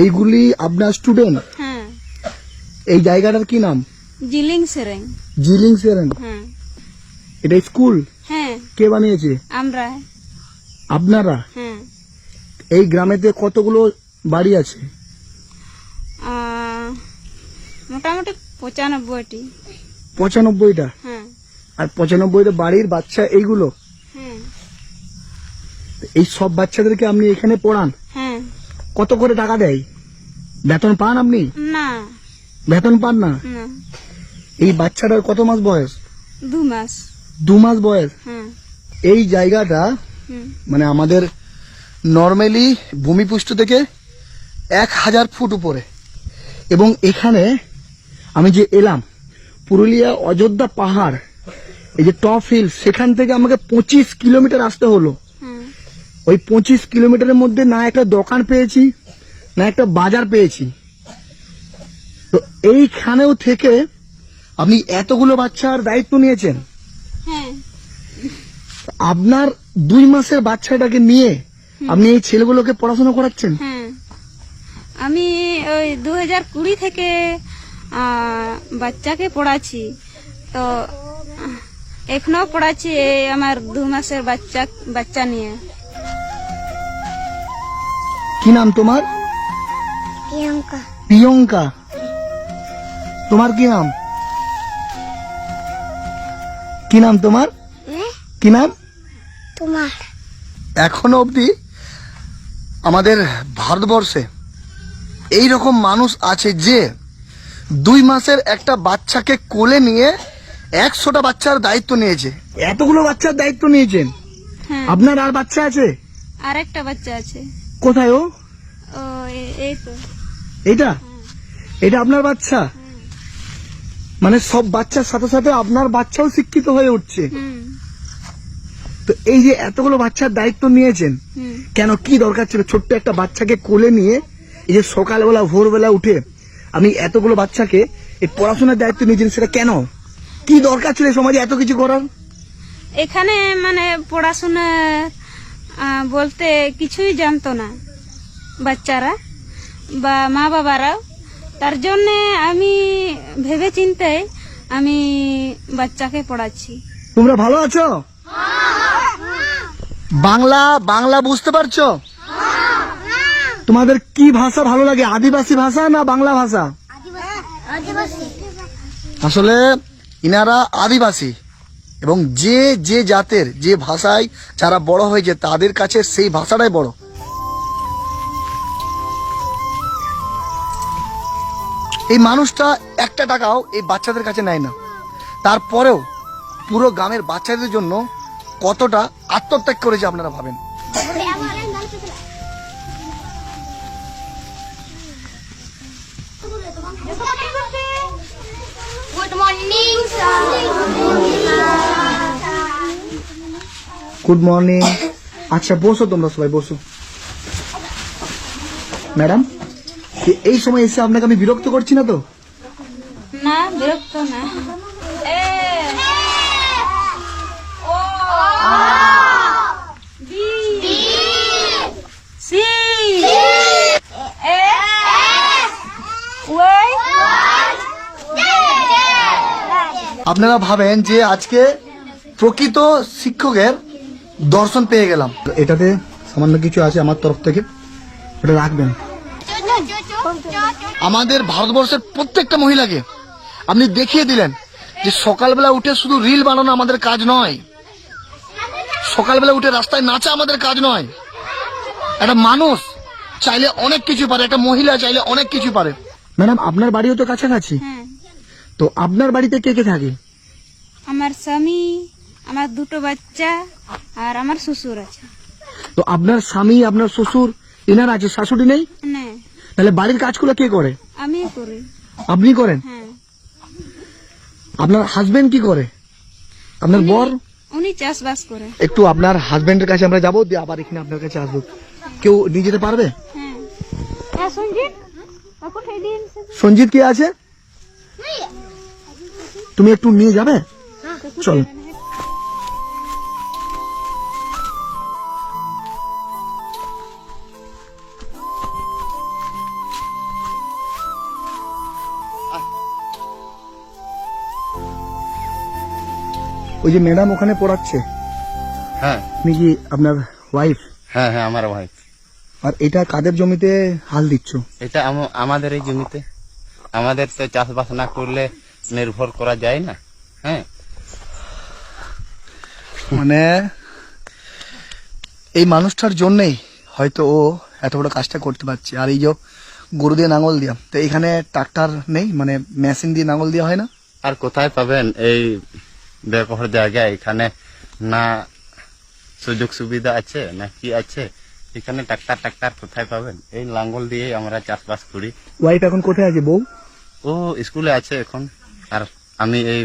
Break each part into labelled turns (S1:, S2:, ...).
S1: এইগুলি আপনার স্টুডেন্ট
S2: হ্যাঁ।
S1: এই জায়গাটার কি নাম?
S2: জিলিং সেরেং।
S1: জিলিং সেরেন
S2: হ্যাঁ।
S1: এটা স্কুল?
S2: হ্যাঁ।
S1: কে বানিয়েছে?
S2: আমরা।
S1: আপনারা?
S2: হ্যাঁ।
S1: এই গ্রামেতে কতগুলো বাড়ি আছে?
S2: মোটামুটি পঁচানব্বইটি।
S1: পঁচানব্বইটা?
S2: হ্যাঁ।
S1: আর পঁচানব্বইটা বাড়ির বাচ্চা এইগুলো?
S2: হ্যাঁ।
S1: এই সব বাচ্চাদেরকে আপনি এখানে পড়ান?
S2: হ্যাঁ
S1: কত করে টাকা দেয়? বেতন পান আপনি?
S2: না।
S1: বেতন পান না? এই বাচ্চাটার কত মাস বয়স?
S2: দু মাস।
S1: দু মাস বয়স?
S2: হ্যাঁ।
S1: এই জায়গাটা মানে আমাদের নর্মালি ভূমিপুষ্ট থেকে এক হাজার ফুট উপরে। এবং এখানে আমি যে এলাম পুরুলিয়া অযোধ্যা পাহাড় এই যে টপ হিল সেখান থেকে আমাকে পঁচিশ কিলোমিটার আসতে হলো। ওই পঁচিশ কিলোমিটারের মধ্যে না একটা দোকান পেয়েছি না একটা বাজার পেয়েছি। তো এইখানেও থেকে আপনি এতগুলো বাচ্চার দায়িত্ব নিয়েছেন।
S2: হ্যাঁ।
S1: আপনার দুই মাসের বাচ্চাটাকে নিয়ে আপনি এই ছেলেগুলোকে পড়াশোনা করাচ্ছেন?
S2: হ্যাঁ। আমি ওই দু হাজার কুড়ি থেকে বাচ্চাকে পড়াচ্ছি। তো এখনও পড়াচ্ছি আমার দু মাসের বাচ্চা বাচ্চা নিয়ে।
S1: কি নাম তোমার?
S3: প্রিয়ঙ্কা।
S1: প্রিয়ঙ্কা। তোমার কি নাম? কি নাম তোমার? কি নাম?
S3: তোমার।
S1: এখনও অবধি আমাদের ভারতবর্ষে এই রকম মানুষ আছে যে দুই মাসের একটা বাচ্চাকে কোলে নিয়ে একশোটা বাচ্চার দায়িত্ব নিয়েছে। এতগুলো বাচ্চার দায়িত্ব নিয়েছেন?
S2: হ্যাঁ।
S1: আপনার আর বাচ্চা আছে?
S2: আর একটা বাচ্চা আছে।
S1: কোথায় ও?
S2: ও এ- এই তো।
S1: এটা এটা আপনার বাচ্চা? মানে সব বাচ্চার সাথে সাথে আপনার বাচ্চাও শিক্ষিত হয়ে উঠছে। তো এই যে এতগুলো বাচ্চার দায়িত্ব নিয়েছেন কেন কি দরকার ছিল? ছোট্ট একটা বাচ্চাকে কোলে নিয়ে এই যে সকালবেলা ভোরবেলা উঠে আমি এতগুলো বাচ্চাকে এই পড়াশোনার দায়িত্ব নিয়েছেন সেটা কেন? কি দরকার ছিল সমাজে এত কিছু করার?
S2: এখানে মানে পড়াশোনা বলতে কিছুই জানতো না বাচ্চারা বা মা বাবারাও। তার জন্যে আমি ভেবে চিন্তে আমি বাচ্চাকে পড়াচ্ছি।
S1: তোমরা ভালো আছো? বাংলা বাংলা বুঝতে পারছ? তোমাদের কি ভাষা ভালো লাগে? আদিবাসী ভাষা না বাংলা ভাষা? আসলে ইনারা আদিবাসী। এবং যে যে জাতের, যে ভাষায় যারা বড় হয়েছে, তাদের কাছে সেই ভাষাটাই বড়। এই মানুষটা একটা টাকাও এই বাচ্চাদের কাছে নেয় না। তারপরেও পুরো গ্রামের বাচ্চাদের জন্য কতটা আত্মত্যাগ করেছে আপনারা ভাবেন?
S3: গুড মর্নিং
S1: গুড মর্নিং আচ্ছা বসো তোমরা সবাই বসো। ম্যাডাম এই সময় এসে আপনাকে আমি বিরক্ত করছি না তো?
S2: না বিরক্ত না।
S1: আপনারা ভাবেন যে আজকে প্রকৃত শিক্ষকের দর্শন পেয়ে গেলাম। এটাতে সামান্য কিছু আছে আমার তরফ থেকে। এটা রাখবেন। আমাদের ভারতবর্ষের প্রত্যেকটা মহিলাকে আপনি দেখিয়ে দিলেন যে সকালবেলা উঠে শুধু রিল বানানো আমাদের কাজ নয়। সকালবেলা উঠে রাস্তায় নাচা আমাদের কাজ নয়। একটা মানুষ চাইলে অনেক কিছু পারে একটা মহিলা চাইলে অনেক কিছু পারে। ম্যাডাম আপনার বাড়িও তো কাছাকাছি।
S2: হ্যাঁ।
S1: তো আপনার বাড়িতে কে কে থাকে?
S2: আমার স্বামী আমার দুটো বাচ্চা আর আমার শ্বশুর আছে।
S1: তো আপনার স্বামী আপনার শ্বশুর এনার আছে শাশুড়ি নেই?
S2: না।
S1: তাহলে বাড়ির কাজগুলো কে করে?
S2: আমি করি।
S1: আপনি করেন?
S2: হ্যাঁ।
S1: আপনার হাজবেন্ড কি করে? আপনার বর?
S2: উনি চাষবাস করে।
S1: একটু আপনার হাজবেন্ডের কাছে আমরা যাব দিয়ে আবার এখানে আপনার কাছে আসব। কেউ নিয়ে যেতে পারবে?
S2: হ্যাঁ। হ্যাঁ সঞ্জিত?
S1: সঞ্জিত কে আছে? তুমি একটু নিয়ে যাবে? চল। ওই যে ম্যাডাম ওখানে পড়াচ্ছে।
S4: হ্যাঁ।
S1: আপনি কি আপনার ওয়াইফ
S4: হ্যাঁ হ্যাঁ আমার ভাই
S1: আর এটা কাদের জমিতে হাল দিচ্ছ?
S4: এটা আমাদের এই জমিতে। আমাদের তো চাষবাস না করলে নির্ভর করা যায় না হ্যাঁ।
S1: মানে এই মানুষটার জন্যই হয়তো ও এত বড় কাজটা করতে পারছে। আর এই যে গরু দিয়ে নাঙল দিয়া তো এখানে ট্রাক্টর নেই? মানে মেশিন দিয়ে নাঙল দেওয়া হয় না?
S4: আর কোথায় পাবেন এই ব্যবহার জায়গায় এখানে না সুযোগ সুবিধা আছে না কি আছে? এখানে ট্রাক্তার ট্রাক্তার কোথায় পাবেন? এই লাঙ্গল দিয়ে আমরা চাষবাস করি।
S1: ওয়াইফ এখন কোথায় আছে বউ?
S4: ও স্কুলে আছে এখন। আর আমি এই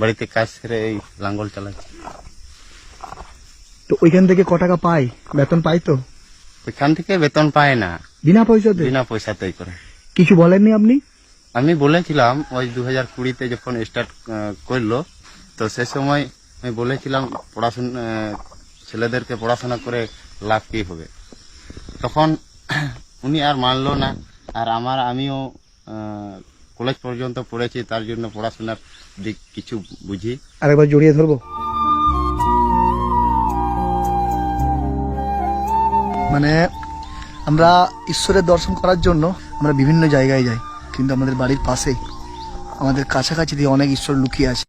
S4: বাড়িতে কাজ সেরে এই লাঙ্গল চালাচ্ছি।
S1: তো ওইখান থেকে ক টাকা পাই বেতন পাই তো?
S4: ওইখান থেকে বেতন পায় না।
S1: বিনা পয়সাতে?
S4: বিনা পয়সাতেই করে।
S1: কিছু বলেননি আপনি?
S4: আমি বলেছিলাম ওই দু হাজার কুড়িতে যখন স্টার্ট করল তো সে সময় আমি বলেছিলাম, পড়াশোনা ছেলেদেরকে পড়াশোনা করে লাভ কি হবে? তখন উনি আর মানলো না, আর আমার, আমিও কলেজ পর্যন্ত পড়েছি, তার জন্য পড়াশোনার দিক কিছু বুঝি।
S1: আরেকবার জড়িয়ে ধরবো? মানে আমরা ঈশ্বরের দর্শন করার জন্য আমরা বিভিন্ন জায়গায় যাই, কিন্তু আমাদের বাড়ির পাশেই, আমাদের কাছাকাছি দিয়ে অনেক ঈশ্বর লুকিয়ে আছে।